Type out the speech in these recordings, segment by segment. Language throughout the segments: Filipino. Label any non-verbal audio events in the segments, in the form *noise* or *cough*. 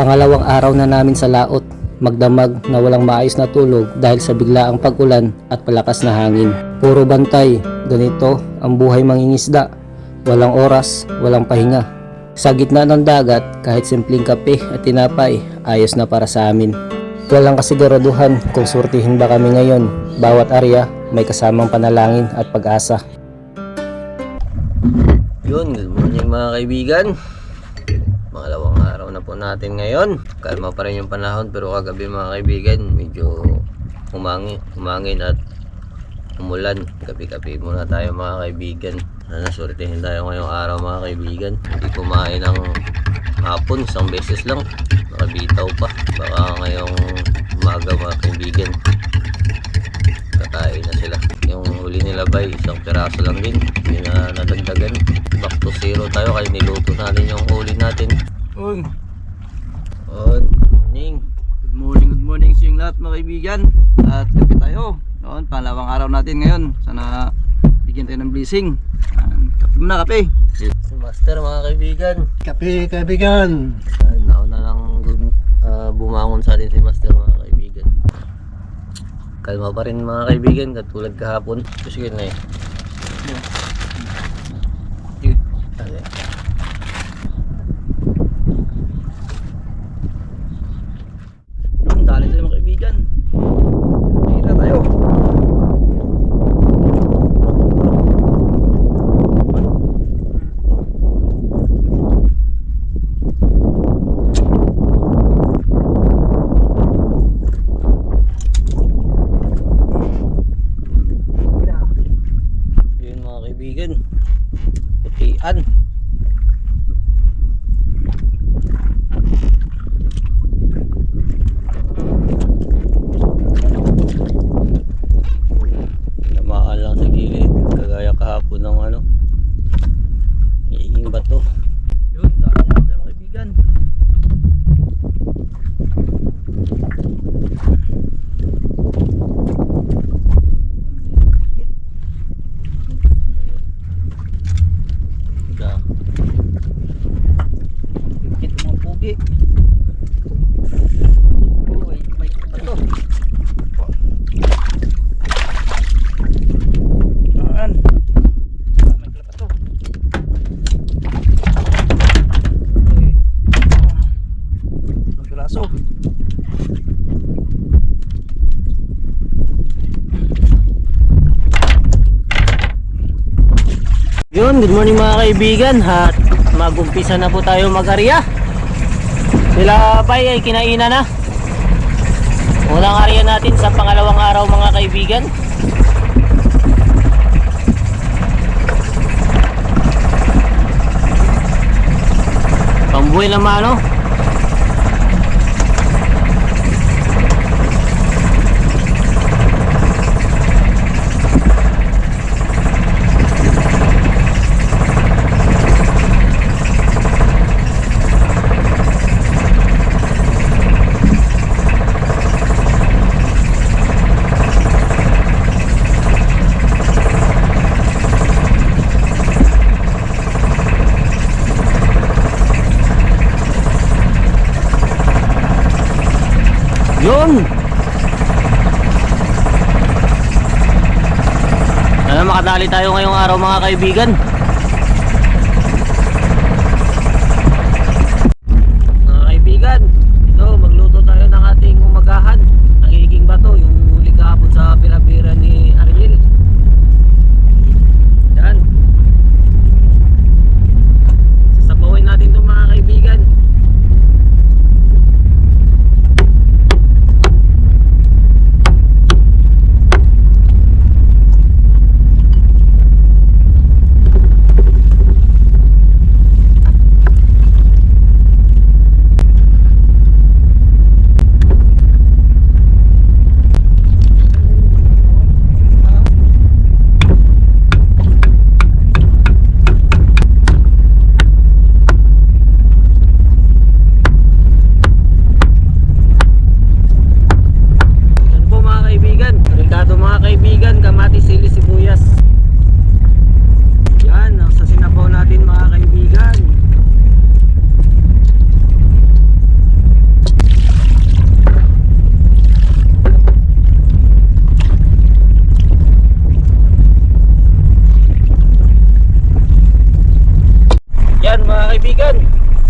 Pangalawang araw na namin sa laot, magdamag na walang maayos na tulog dahil sa biglaang pag-ulan at palakas na hangin. Puro bantay, ganito ang buhay mangingisda. Walang oras, walang pahinga. Sa gitna ng dagat, kahit simpleng kape at tinapay, ayos na para sa amin. Walang kasiguraduhan kung surtihin ba kami ngayon. Bawat area may kasamang panalangin at pag-asa. Yun, good morning mga kaibigan. Pangalawang araw na po natin ngayon. Kalma pa rin yung panahon pero kagabi mga kaibigan, medyo umangin, umangin at umulan. Gabi-gabi muna tayo mga kaibigan. Sana sortihin tayo ngayong araw mga kaibigan. Hindi kumain ng hapon, isang beses lang. Nakabitaw pa. Baka ngayong umaga mga kaibigan. Kakain na sila. Yung huli nila bay, isang piraso lang din. Hindi na nadagdagan. Back to zero tayo kaya niluto natin yung Uy, On, morning. good morning, good morning sa inyong lahat mga kaibigan. At kape tayo. Noon, pangalawang araw natin ngayon. Sana bigyan tayo ng blessing. Um, kape muna, kape. Si Master mga kaibigan. Kape, kaibigan. Ay, nauna lang ah, bumangon sa atin si Master mga kaibigan. Kalma pa rin mga kaibigan katulad kahapon. Sige na eh. Yun. Ano eh. Yun, dali tayo mga kaibigan. Tira tayo. Yun mga kaibigan. Putian. Tamaan lang sa gilid. Kagaya kahapon ng ano. Iinging bato. Yun, dali tayo mga kaibigan. Da. Pipit mga pugi. Uy, may ito. Saan? May kalapat to. Uy. Ang piraso. Good morning mga kaibigan at magumpisa na po tayo mag-arya. Sila pa ay kinainan na. Unang arya natin sa pangalawang araw mga kaibigan. Pambuhay naman ano? Yun! Makadali tayo ngayong araw mga kaibigan. Mga kaibigan, ito magluto tayo ng ating umagahan. Ang iging bato, yung huli kahapon sa pira-pira ni Ariel. Yan. Sasabawin natin itong mga kaibigan. kaibigan.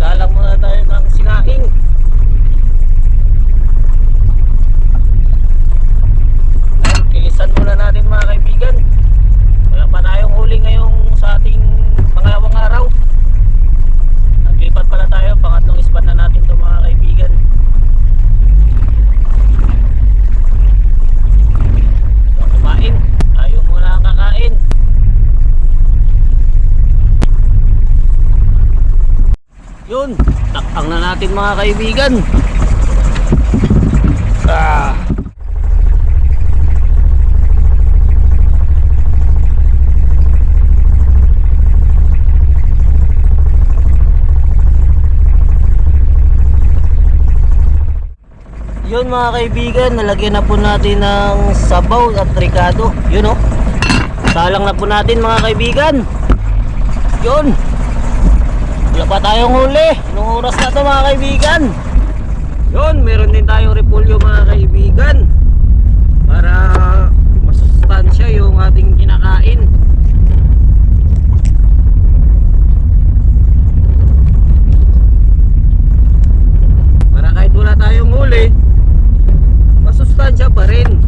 Salang muna tayo ng sinaing. Ay, Kilisan muna natin mga kaibigan. Wala pa tayong huli ngayong sa ating pangalawang araw. Naglipat pala tayo, pangatlong ispan na natin to mga kaibigan. So, kumain. Tayo muna ang kakain. Yun, takpang na natin mga kaibigan. Ah. Yun mga kaibigan, nalagyan na po natin ng sabaw at ricado. Yun oh. Salang na po natin mga kaibigan. Yun. Wala pa tayong huli. Anong oras na to mga kaibigan? Yun, meron din tayong repolyo mga kaibigan. Para masustansya yung ating kinakain. Para kahit wala tayong huli, masustansya pa rin.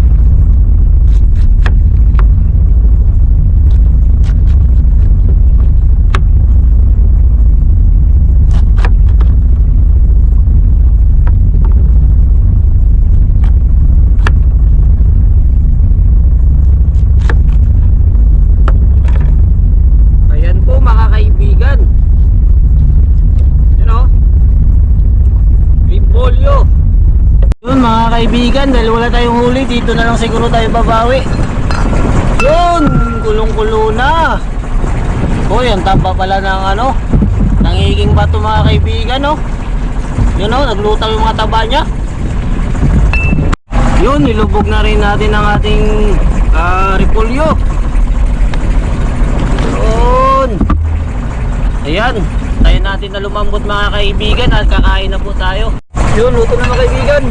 Ayan po mga kaibigan. You know? Repolyo. Yun mga kaibigan, dahil wala tayong huli, dito na lang siguro tayo babawi. Yun, kulong-kulo na. Uy, ang taba pala ng ano, nangiging bato mga kaibigan, no? Yun o, naglutaw yung mga taba niya. Yun, nilubog na rin natin ang ating ah, repolyo. Yun. Ayan, tayo natin na lumambot mga kaibigan at kakain na po tayo. Yun, luto na mga kaibigan.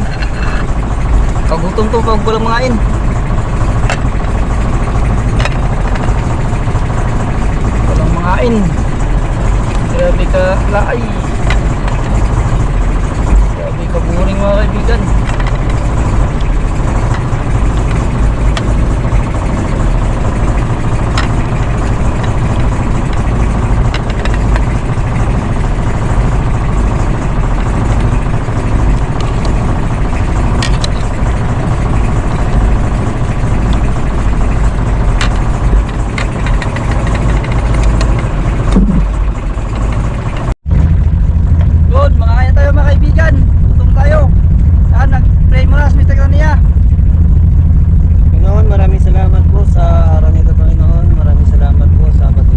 Kagutom to pag walang mangain. Walang mangain. Grabe ka laay. Grabe ka boring mga kaibigan. mas, Mr. Grania. Panginoon, maraming salamat po sa araw nito, Panginoon. Maraming salamat po sa patuloy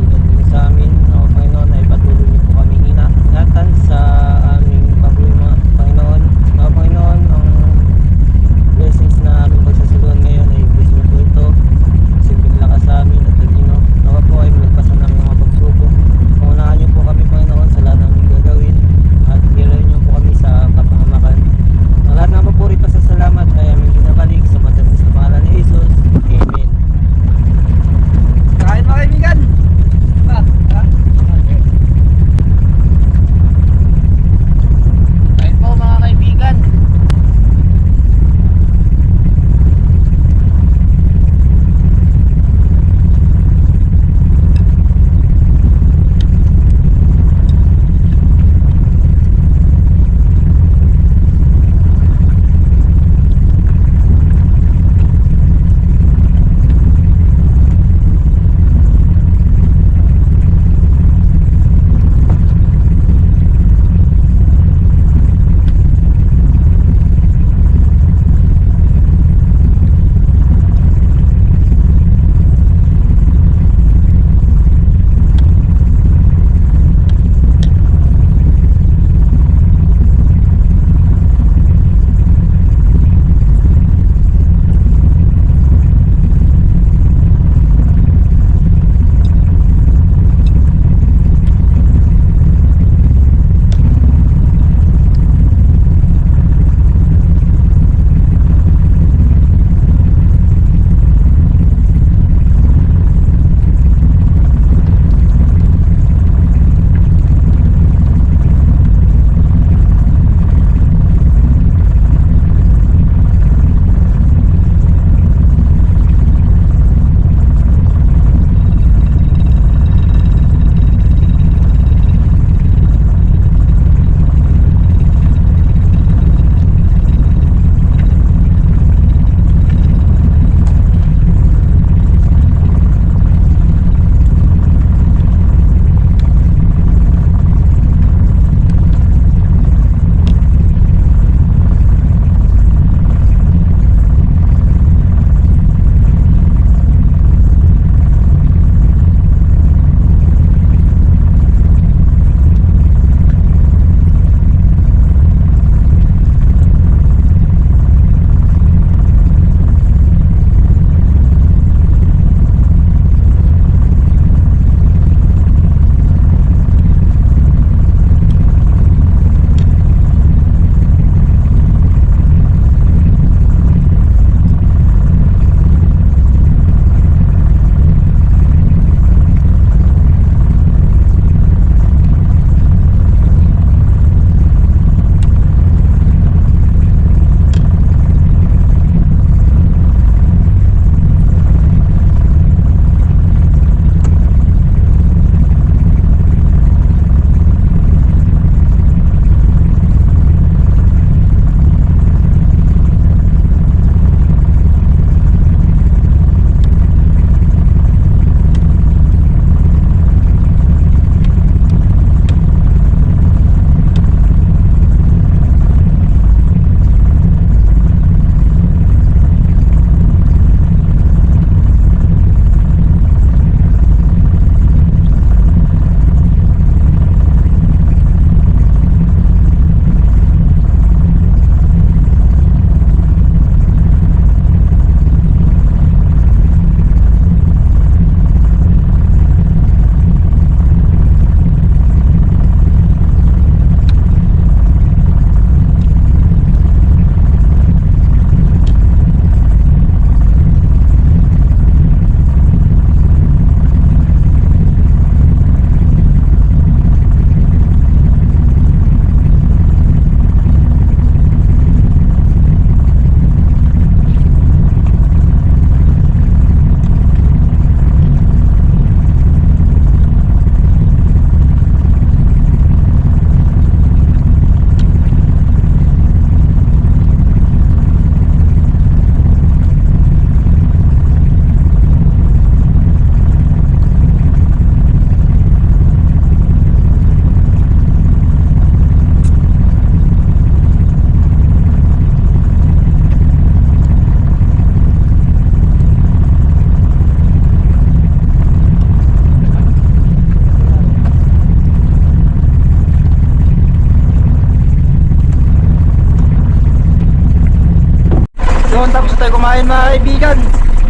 tapos tayo kumain mga kaibigan.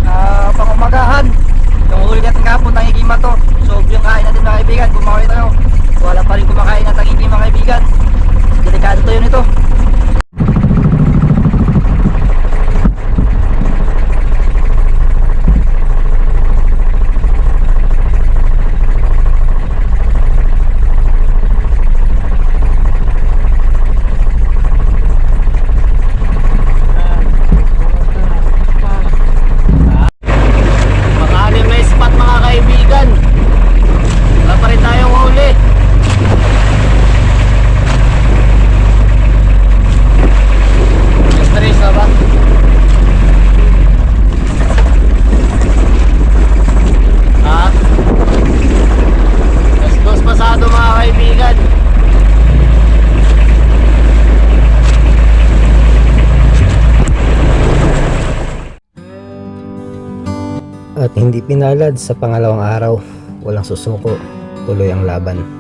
Uh, pangumagahan. Yung huli natin kahapon, tangigima to. So yung kain natin mga kaibigan, kumakain tayo. Wala pa rin kumakain ng tangigima mga kaibigan. Delikado to yun ito. Makalim na spot mga kaibigan. Wala pa rin tayong huli. Stress na ba? Ha? Dos dos pasado mga kaibigan. At hindi pinalad sa pangalawang araw, walang susuko, tuloy ang laban.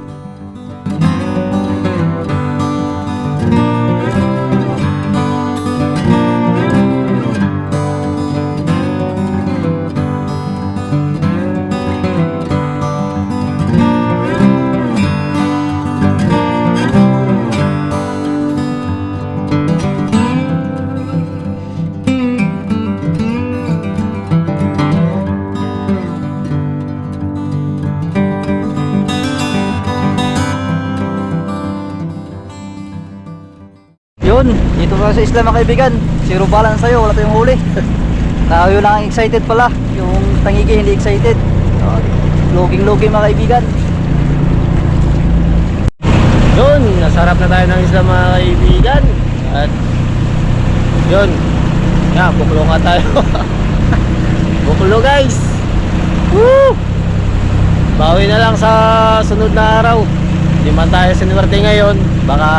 Dito pa sa isla mga kaibigan. Zero balance sa'yo, wala tayong huli. *laughs* Tayo lang ang excited pala. Yung tangigi hindi excited. Loging-loging mga kaibigan. Yun, nasarap na tayo ng isla mga kaibigan. At yun, yan, buklo nga tayo. *laughs* buklo guys. Woo! Bawi na lang sa sunod na araw. Hindi man tayo sinuwerte ngayon. Baka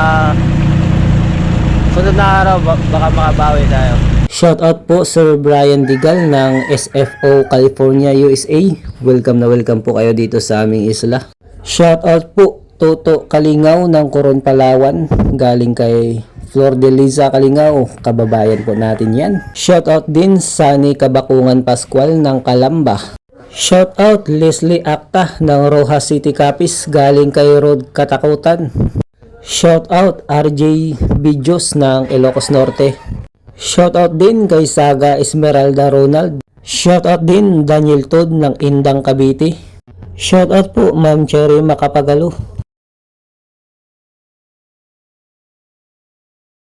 sunod na araw, ba- baka makabawi tayo. Shoutout po Sir Brian Digal ng SFO California, USA. Welcome na welcome po kayo dito sa aming isla. Shoutout po Toto Kalingaw ng Coron Palawan. Galing kay Flor de Liza Kalingaw. Kababayan po natin yan. Shoutout din Sunny Kabakungan Pascual ng Kalamba. Shoutout Leslie Acta ng Rojas City Capiz. Galing kay Rod Katakutan. Shoutout RJ Videos ng Ilocos Norte. Shoutout din kay Saga Esmeralda Ronald. Shoutout din Daniel Todd ng Indang Cavite. Shoutout po Ma'am Cherry Makapagalo